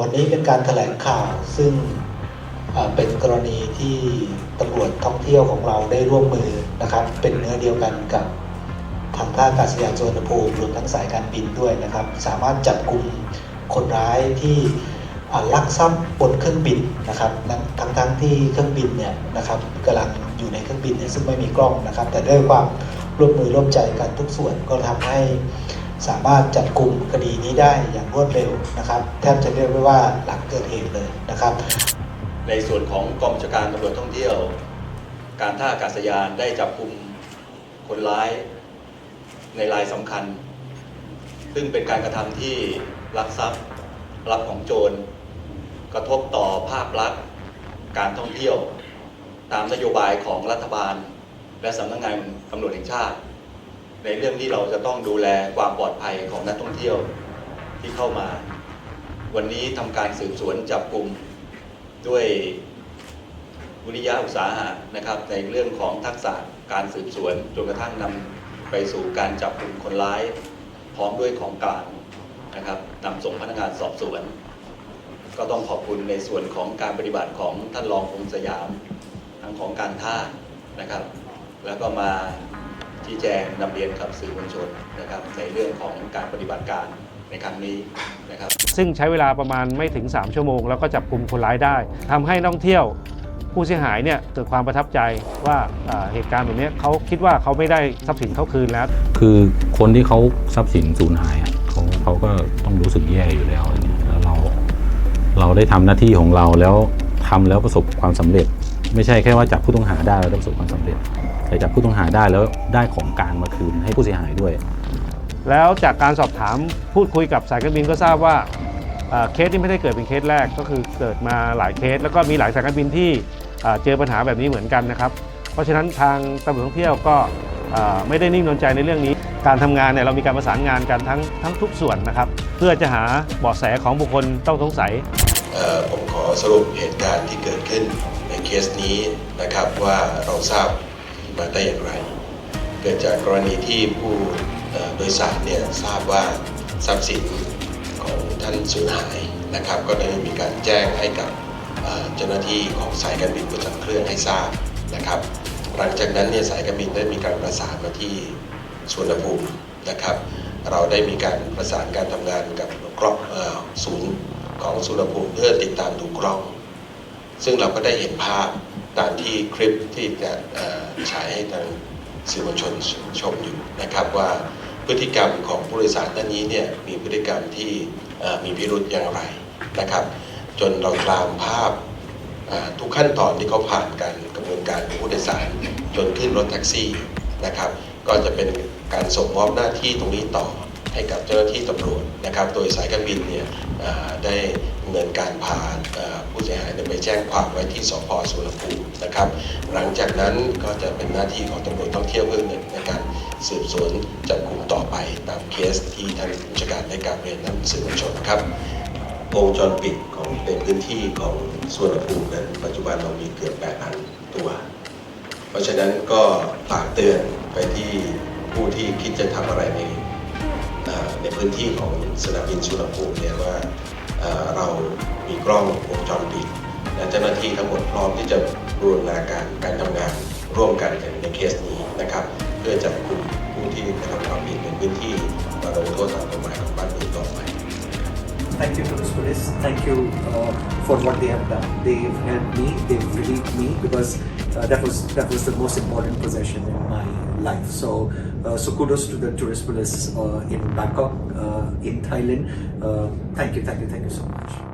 วันนี้เป็นการแถลงข่าวซึ่งเป็นกรณีที่ตำรวจท่องเที่ยวของเราได้ร่วมมือนะครับ เป็นเนื้อเดียวกันกับทางท่าอากาศยานสุวรรณภูมิรวมทั้งสายการบินด้วยนะครับ สามารถจับกลุ่มคนร้ายที่ลักทรัพย์บนเครื่องบินนะครับทั้งทั้งๆที่เครื่องบินเนี่ยนะครับกำลังอยู่ในเครื่องบินเนี่ยซึ่งไม่มีกล้องนะครับ แต่ด้วยความร่วมมือร่วมใจกันทุกส่วนก็ทำให้ สามารถจับกลุ่มคดีนี้ได้อย่างรวดเร็วนะครับ แทบจะเรียกได้ว่าหลังเกิดเหตุเลยนะครับ ในส่วนของกองบัญชาการตำรวจท่องเที่ยว การท่าอากาศยานได้จับกลุ่มคนร้ายในรายสำคัญ ซึ่งเป็นการกระทำที่ลักทรัพย์รับของโจร กระทบต่อภาพลักษณ์การท่องเที่ยว ตามนโยบายของรัฐบาล และสำนักงานตำรวจแห่งชาติ ในเรื่องที่เราจะต้องดูแลความปลอดภัยของนักท่องเที่ยวที่เข้ามา วันนี้ทำการสืบสวนจับกลุ่มด้วยวิริยะอุตสาหะนะครับ ในเรื่องของทักษะการสืบสวนจนกระทั่งนำไปสู่การจับกลุ่มคนร้าย พร้อมด้วยของกลางนะครับนำส่งพนักงานสอบสวน ก็ต้องขอบคุณในส่วนของการปฏิบัติของท่านรองพงษ์สยามทั้งของการท่านะครับ แล้วก็มา ชี้แจงนำเรียนกับสื่อมวลชนนะครับในเรื่องของการปฏิบัติการในครั้งนี้นะครับ ซึ่งใช้เวลาประมาณไม่ถึง 3 ชั่วโมง แล้วก็จับกลุ่มคนร้ายได้ทำให้นักท่องเที่ยวผู้เสียหายเนี่ยเกิดความประทับใจว่าอ่าเหตุการณ์แบบเนี้ยเขาคิดว่าเขาไม่ได้ทรัพย์สินเขาคืนแล้ว คือคนที่เขาทรัพย์สินสูญหายอะเขาเขาก็ต้องรู้สึกแย่อยู่แล้วอย่างเงี้ยแล้วเราเราได้ทำหน้าที่ของเราแล้วทำแล้วประสบความสำเร็จ ไม่ใช่แค่ว่าจับผู้ต้องหาได้แล้วได้ประสบความสำเร็จ แต่จับผู้ต้องหาได้แล้วได้ของกลารมาคืนให้ผู้เสียหายด้วย แล้วจากการสอบถามพูดคุยกับสายการบินก็ทราบว่าเอ่อเคสที่ไม่ได้เกิดเป็นเคสแรกก็คือเกิดมาหลายเคส แล้วก็มีหลายสายการบินที่เอ่อเจอปัญหาแบบนี้เหมือนกันนะครับเพราะฉะนั้นทางตำรวจท่องเที่ยวก็เอ่อไม่ได้นิ่งนอนใจในเรื่องนี้ การทำงานเนี่ยเรามีการประสานงานกันทั้งทั้งทุกส่วนนะครับ เพื่อจะหาเบาะแสของบุคคลต้องสงสัย เอ่อผมขอสรุปเหตุการณ์ที่เกิดขึ้นในเคสนี้นะครับว่าเราทราบ มาได้อย่างไร เกิดจากกรณีที่ผู้โดยสารเนี่ยทราบว่าทรัพย์สินของท่านสูญหายนะครับ ก็ได้มีการแจ้งให้กับเจ้าหน้าที่ของสายการบินประจำเครื่องให้ทราบนะครับ หลังจากนั้นเนี่ยสายการบินได้มีการประสานมาที่สวนภูมินะครับ เราได้มีการประสานการทำงานกับกล้องศูนย์ของสุรภูมิเพื่อติดตามดูกล้อง ซึ่งเราก็ได้เห็นภาพ ตามที่คลิปที่จะฉายให้ทางสื่อมวลชนชมอยู่นะครับว่าพฤติกรรมของผู้โดยสารท่านนี้เนี่ยมีพฤติกรรมที่มีพิรุธอย่างไรนะครับ จนเราตามภาพทุกขั้นตอนที่เขาผ่านการกระบวนการผู้โดยสารจนขึ้นรถแท็กซี่นะครับ ก็จะเป็นการส่งมอบหน้าที่ตรงนี้ต่อ ให้กับเจ้าหน้าที่ตำรวจนะครับ โดยสายการบินเนี่ยได้ดำเนินการพาอ่าผู้เสียหายเนี่ยไปแจ้งความไว้ที่สพสุวรรณภูมินะครับ หลังจากนั้นก็จะเป็นหน้าที่ของตำรวจท่องเที่ยวเพิ่มหนึ่งในการสืบสวนจับกลุ่มต่อไปตามเคสที่ท่านผู้จัดการได้กาบเรียนท่านสื่อมวลชนครับวงจรปิดของเป็นพื้นที่ของสวนภูมินั้นปัจจุบันเรามีเกือบ8,000ตัว เพราะฉะนั้นก็ฝากเตือนไปที่ผู้ที่คิดจะทำอะไรใน ในพื้นที่ของสนามบินสุวรรณภูมิเนี่ยว่าเเรามีกล้องวงจรปิดและเจ้าหน้าที่ทั้งหมดพร้อมที่จะบูรณาการการทำงานร่วมกันในเคสนี้นะครับ เพื่อจับกลุ่มผู้ที่กระทำความผิดในพื้นที่มาลงโทษตามกฎหมายของบ้านเมืองต่อไป Thank you to the police. Thank you uh, for what they have done. They've helped me. They've relieved me because uh, that was that was the most important possession in my life. So, uh, so kudos to the tourist police uh, in Bangkok, uh, in Thailand. Uh, thank you, thank you, thank you so much.